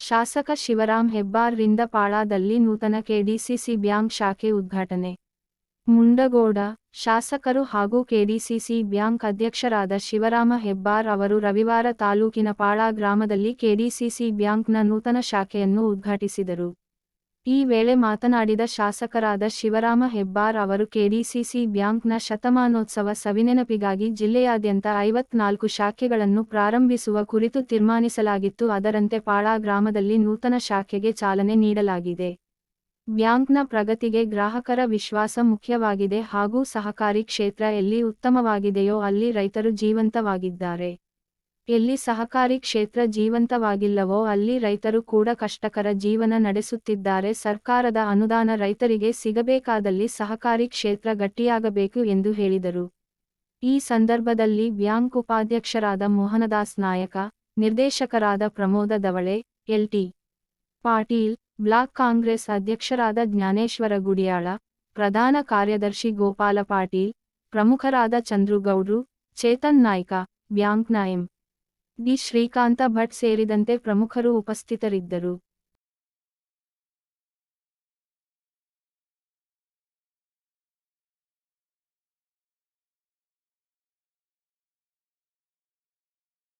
ಶಾಸಕ ಶಿವರಾಂ ಹೆಬ್ಬಾರ್ ರಿಂದ ಪಾಳಾದಲ್ಲಿ ನೂತನ ಕೆಡಿಸಿಸಿ ಬ್ಯಾಂಕ್ ಶಾಖೆ ಉದ್ಘಾಟನೆ. ಮುಂಡಗೋಡ, ಶಾಸಕರು ಹಾಗೂ ಕೆಡಿಸಿಸಿ ಬ್ಯಾಂಕ್ ಅಧ್ಯಕ್ಷರಾದ ಶಿವರಾಮ ಹೆಬ್ಬಾರ್ ಅವರು ರವಿವಾರ ತಾಲೂಕಿನ ಪಾಳಾ ಗ್ರಾಮದಲ್ಲಿ ಕೆಡಿಸಿಸಿ ಬ್ಯಾಂಕ್ನ ನೂತನ ಶಾಖೆಯನ್ನು ಉದ್ಘಾಟಿಸಿದರು. ಈ ವೇಳೆ ಮಾತನಾಡಿದ ಶಾಸಕರಾದ ಶಿವರಾಮ ಹೆಬ್ಬಾರ್ ಅವರು, ಕೆಡಿಸಿಸಿ ಬ್ಯಾಂಕ್ನ ಶತಮಾನೋತ್ಸವ ಸವಿನೆನಪಿಗಾಗಿ ಜಿಲ್ಲೆಯಾದ್ಯಂತ ಐವತ್ನಾಲ್ಕು ಶಾಖೆಗಳನ್ನು ಪ್ರಾರಂಭಿಸುವ ಕುರಿತು ತೀರ್ಮಾನಿಸಲಾಗಿತ್ತು. ಅದರಂತೆ ಪಾಳಾ ಗ್ರಾಮದಲ್ಲಿ ನೂತನ ಶಾಖೆಗೆ ಚಾಲನೆ ನೀಡಲಾಗಿದೆ. ಬ್ಯಾಂಕ್ನ ಪ್ರಗತಿಗೆ ಗ್ರಾಹಕರ ವಿಶ್ವಾಸ ಮುಖ್ಯವಾಗಿದೆ ಹಾಗೂ ಸಹಕಾರಿ ಕ್ಷೇತ್ರ ಎಲ್ಲಿ ಉತ್ತಮವಾಗಿದೆಯೋ ಅಲ್ಲಿ ರೈತರು ಜೀವಂತವಾಗಿದ್ದಾರೆ. ಎಲ್ಲಿ ಸಹಕಾರಿ ಕ್ಷೇತ್ರ ಜೀವಂತವಾಗಿಲ್ಲವೋ ಅಲ್ಲಿ ರೈತರು ಕೂಡ ಕಷ್ಟಕರ ಜೀವನ ನಡೆಸುತ್ತಿದ್ದಾರೆ. ಸರ್ಕಾರದ ಅನುದಾನ ರೈತರಿಗೆ ಸಿಗಬೇಕಾದಲ್ಲಿ ಸಹಕಾರಿ ಕ್ಷೇತ್ರ ಗಟ್ಟಿಯಾಗಬೇಕು ಎಂದು ಹೇಳಿದರು. ಈ ಸಂದರ್ಭದಲ್ಲಿ ಬ್ಯಾಂಕ್ ಉಪಾಧ್ಯಕ್ಷರಾದ ಮೋಹನದಾಸ್ ನಾಯಕ, ನಿರ್ದೇಶಕರಾದ Pramod Davale L T Patil, block Congress ಅಧ್ಯಕ್ಷರಾದ ಜ್ಞಾನೇಶ್ವರ ಗುಡಿಯಾಳ, ಪ್ರಧಾನ ಕಾರ್ಯದರ್ಶಿ ಗೋಪಾಲ ಪಾಟೀಲ್, ಪ್ರಮುಖರಾದ ಚಂದ್ರುಗೌಡ್ರು, ಚೇತನ್ ನಾಯ್ಕ, ಬ್ಯಾಂಕ್ನ ಎಂ. ಡಿ ಶ್ರೀಕಾಂತ ಭಟ್ ಸೇರಿದಂತೆ ಪ್ರಮುಖರು ಉಪಸ್ಥಿತರಿದ್ದರು.